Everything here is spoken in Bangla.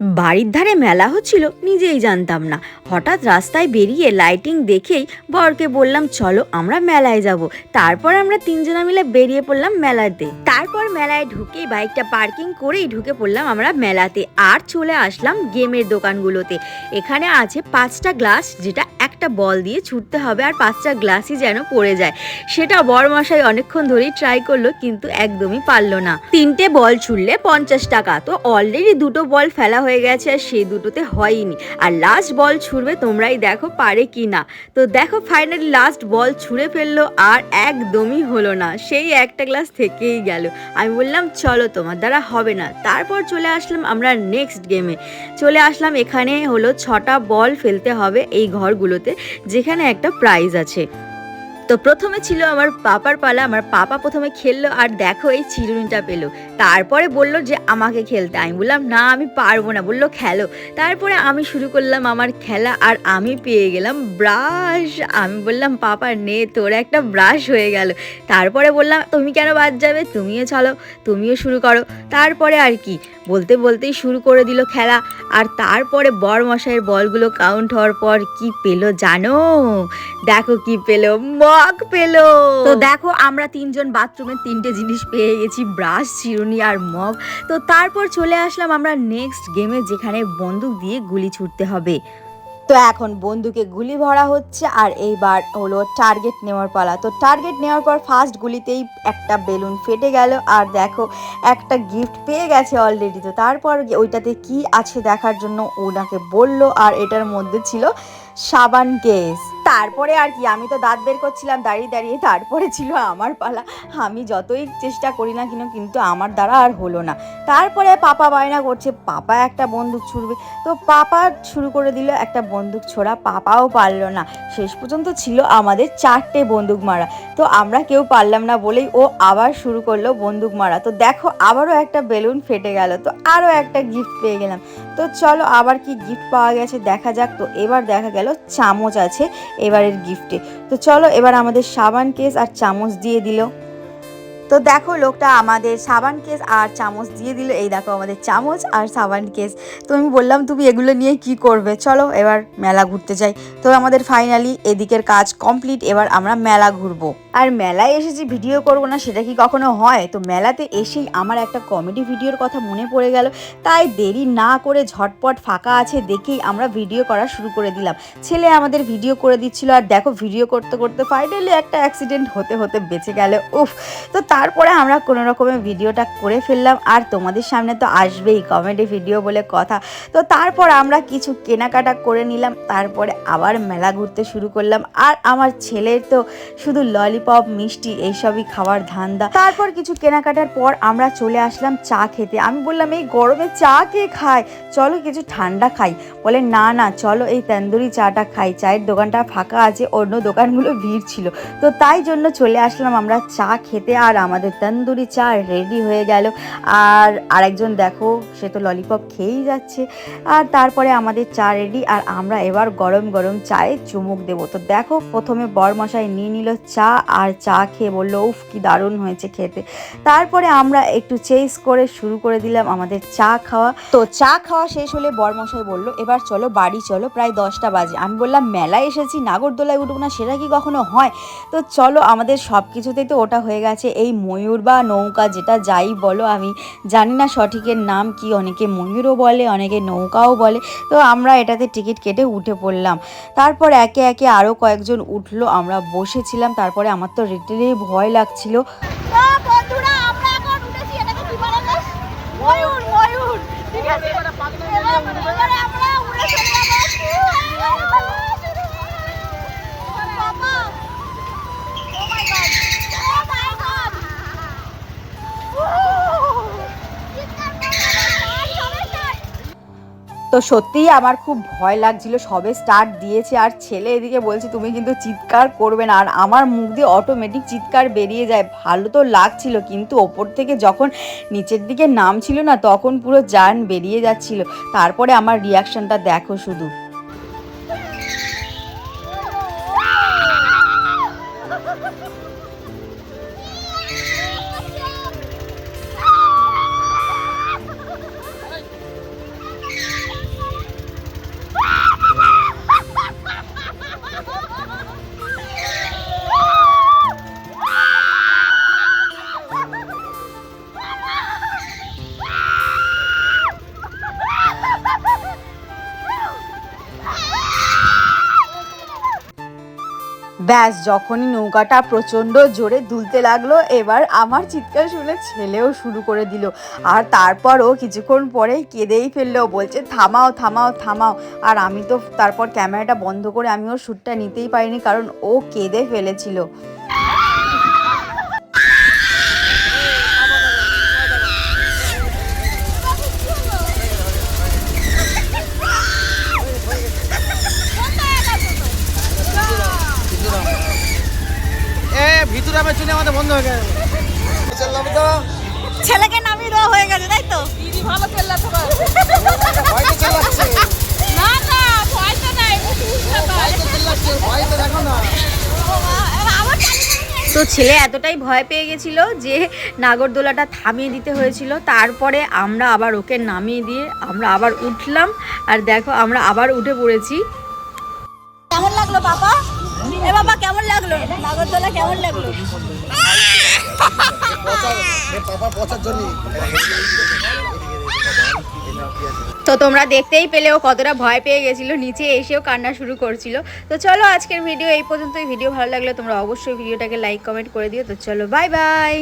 বাড়ির ধারে মেলা হচ্ছিল, নিজেই জানতাম না। হঠাৎ রাস্তায় বেরিয়ে লাইটিং দেখেই বরকে বললাম, চলো আমরা মেলায় যাব। তারপর আমরা তিনজনা মিলে বেরিয়ে পড়লাম মেলাতে। তারপর মেলায় ঢুকে বাইকটা পার্কিং করেই ঢুকে পড়লাম আমরা মেলাতে। আর চলে আসলাম গেমের দোকানগুলোতে। এখানে আছে পাঁচটা গ্লাস যেটা একটা বল দিয়ে ছুটতে হবে আর পাঁচটা গ্লাসই যেন পড়ে যায়। সেটা বরমশাই অনেকক্ষণ ধরেই ট্রাই করল, কিন্তু একদমই পারল না। তিনটে বল ছুড়লে পঞ্চাশ টাকা। তো অলরেডি দুটো বল ফেলা হয়ে গেছে আর সেই দুটোতে হয়নি আর লাস্ট বল ছুড়বে তোমরাই দেখো পারে কি না। তো দেখো ফাইনালি লাস্ট বল ছুঁড়ে ফেলল আর একদমই হলো না। সেই একটা গ্লাস থেকেই গেল। আমি বললাম, চলো তোমার দ্বারা হবে না। তারপর চলে আসলাম আমরা নেক্সট গেমে চলে আসলাম এখানে হলো ছটা বল ফেলতে হবে এই ঘরগুলোতে যেখানে একটা প্রাইজ আছে। তো প্রথমে ছিল আমার পাপার পালা, আমার পাপা প্রথমে খেললো আর দেখো এই চিরুনিটা পেল। তারপরে বলল যে, আমাকে খেলতে। আমি বললাম, না, আমি পারব না। বলল, খেলো। তারপরে আমি শুরু করলাম আমার খেলা আর আমি পেয়ে গেলাম ব্রাশ। আমি বললাম, পাপা, নে, তোর একটা ব্রাশ হয়ে গেল। তারপরে বললাম, তুমি কেন বাদ যাবে? তুমিও চলো, তুমিও শুরু করো। তারপরে আর কি, বলতে বলতেই শুরু করে দিল খেলা। আর তারপরে বর মশাইয়ের বলগুলো কাউন্ট হওয়ার পর কি পেল জানো? দেখো কি পেল। মগ পেল। তো দেখো, আমরা তিনজন বাথরুমে তিনটে জিনিস পেয়ে গেছি ব্রাশ চিরুনি আর মগ তো তারপর চলে আসলাম আমরা নেক্সট গেমে যেখানে বন্দুক দিয়ে গুলি ছুটতে হবে। তো এখন বন্দুকে গুলি ভরা হচ্ছে, আর এইবার হলো টার্গেট নেওয়ার পালা। তো টার্গেট নেওয়ার পর ফার্স্ট গুলিতেই একটা বেলুন ফেটে গেল, আর দেখো, একটা গিফট পেয়ে গেছে অলরেডি তো তারপর ওইটাতে কি আছে দেখার জন্য ওনাকে বলল, আর এটার মধ্যে ছিল সাবান কেস। তারপরে আর কি, আমি তো দাঁত বের করছিলাম, দাঁড়িয়ে দাঁড়িয়ে তারপরে ছিল আমার পালা। আমি যতই চেষ্টা করি না কেন, কিন্তু আমার দ্বারা আর হলো না। তারপরে পাপা বায়না করছে, পাপা একটা বন্দুক ছুড়বে। তো পাপা শুরু করে দিল একটা বন্দুক ছোড়া, পাপাও পারল না। শেষ পর্যন্ত ছিল আমাদের চারটে বন্দুক মারা। তো আমরা কেউ পারলাম না বলেই ও আবার শুরু করল বন্দুক মারা। তো দেখো, আবারও একটা বেলুন ফেটে গেল। তো আরও একটা গিফট পেয়ে গেলাম। তো চলো আবার কি গিফট পাওয়া গেছে, দেখা যাক। তো এবার দেখা গেল চামচ আছে, এবারের গিফটে তো চলো এবার আমাদের সাবান কেস আর চামচ দিয়ে দিল। তো দেখো, লোকটা আমাদের সাবান কেস আর চামচ দিয়ে দিল। এই দেখো আমাদের চামচ আর সাবান কেস। তো আমি বললাম, তুমি এগুলো নিয়ে কি করবে? চলো, এবার মেলা ঘুরতে যাই। তো আমাদের ফাইনালি এদিকের কাজ কমপ্লিট এবার আমরা মেলা ঘুরবো। আর মেলায় এসে যে ভিডিও করব না, সেটা কি কখনো হয়? তো মেলাতে এসেই আমার একটা কমেডি ভিডিওর কথা মনে পড়ে গেল। তাই দেরি না করে ঝটপট ফাঁকা আছে দেখেই আমরা ভিডিও করা শুরু করে দিলাম। ছেলে আমাদের ভিডিও করে দিচ্ছিল, আর দেখো ভিডিও করতে করতে ফাইনালি একটা অ্যাক্সিডেন্ট হতে হতে বেঁচে গেল। উফ! তো তারপরে আমরা কোনো রকমে ভিডিওটা করে ফেললাম। আর তোমাদের সামনে তো আসবেই কমেডি ভিডিও বলে কথা। তো তারপর আমরা কিছু কেনাকাটা করে নিলাম, তারপরে আবার মেলা ঘুরতে শুরু করলাম। আর আমার ছেলের তো শুধু ললিপপ মিষ্টি এইসবই খাওয়ার ধান্দা। তারপর কিছু কেনাকাটার পর আমরা চলে আসলাম চা খেতে। আমি বললাম, এই গরমে চা কে খায়? চলো কিছু ঠান্ডা খাই। বলে, না না, চলো এই তন্দুরি চাটা খাই। চায়ের দোকানটা ফাঁকা আছে, অন্য দোকানগুলো ভিড় ছিল। তো তাই জন্য চলে আসলাম আমরা চা খেতে। আর আমাদের তন্দুরি চা রেডি হয়ে গেল। আর আরেকজন দেখো, সে তো ললিপপ খেয়েই যাচ্ছে। আর তারপরে আমাদের চা রেডি আর আমরা এবার গরম গরম চায়ে চুমুক দেবো। তো দেখো, প্রথমে বরমশাই নিয়ে নিল চা, আর চা খেয়ে বলল, উফ, কি দারুণ হয়েছে খেতে। তারপরে আমরা একটু চেস করে শুরু করে দিলাম আমাদের চা খাওয়া। তো চা খাওয়া শেষ হলে বরমশাই বলল, এবার চলো, বাড়ি চলো, প্রায় দশটা বাজে। আমি বললাম, মেলায় এসেছি, নাগরদোলায় উঠবো না, সেটা কি কখনো হয়? তো চলো, আমাদের সব কিছুতেই তো ওটা হয়ে গেছে। এই ময়ূর বা নৌকা, যেটা যাই বলো, আমি জানি না সঠিকের নাম কি। অনেকে ময়ূরও বলে, অনেকে নৌকাও বলে। তো আমরা এটাতে টিকিট কেটে উঠে পড়লাম। তারপর একে একে আরও কয়েকজন উঠল, আমরা বসেছিলাম। তারপরে আমার তো রিটেলেই ভয় লাগছিল। ময়ূর ঠিক আছে? আমরা উড়ে চলে যাব তো সত্যিই আমার খুব ভয় লাগছিল, সবে স্টার্ট দিয়েছে আর ছেলে এদিকে বলছে, তুমি কিন্তু চিৎকার করবে না। আর আমার মুখ দিয়ে অটোমেটিক চিৎকার বেরিয়ে যায়। ভালো তো লাগছিল, কিন্তু ওপর থেকে যখন নিচের দিকে নামছিল না, তখন পুরো জান বেরিয়ে যাচ্ছিল। তারপরে আমার রিয়াকশনটা দেখো শুধু। ব্যাস, যখনই নৌকাটা প্রচণ্ড জোরে দুলতে লাগল, এবার আমার চিৎকার শুনে ছেলেও শুরু করে দিল। আর তারপরও কিছুক্ষণ পরে কেঁদেই ফেলল, বলছে, থামাও থামাও থামাও। আর আমি তো তারপর ক্যামেরাটা বন্ধ করে আমি ওর শ্যুটটা নিতেই পারিনি, কারণ ও কেঁদে ফেলেছিল। আমার আমাদের বন্ধ হয়ে গেছে। চললাম তো ছেলেকে নামিয়ে দেওয়া হয়ে গেছে তাই তো? দিদি ভালো চেল্লাতে না না নাই দেখো না। আবার তো ছেলে এতটাই ভয় পেয়ে গেছিল যে নাগরদোলাটা থামিয়ে দিতে হয়েছিল। তারপরে আমরা আবার ওকে নামিয়ে দিয়ে আমরা আবার উঠলাম। আর দেখো আমরা আবার উঠে পড়েছি। কেমন লাগল বাবা এ বাবা, কেমন লাগল? নাগরদোলা কেমন লাগল? তো তোমরা দেখতেই পেলে, ও কতটা ভয় পেয়ে গেছিল, নিচে এসেও কান্না শুরু করছিল। তো চলো আজকের ভিডিও এই পর্যন্তই। ভিডিও ভালো লাগলে তোমরা অবশ্যই ভিডিওটাকে লাইক কমেন্ট করে দিও। তো চলো বাই বাই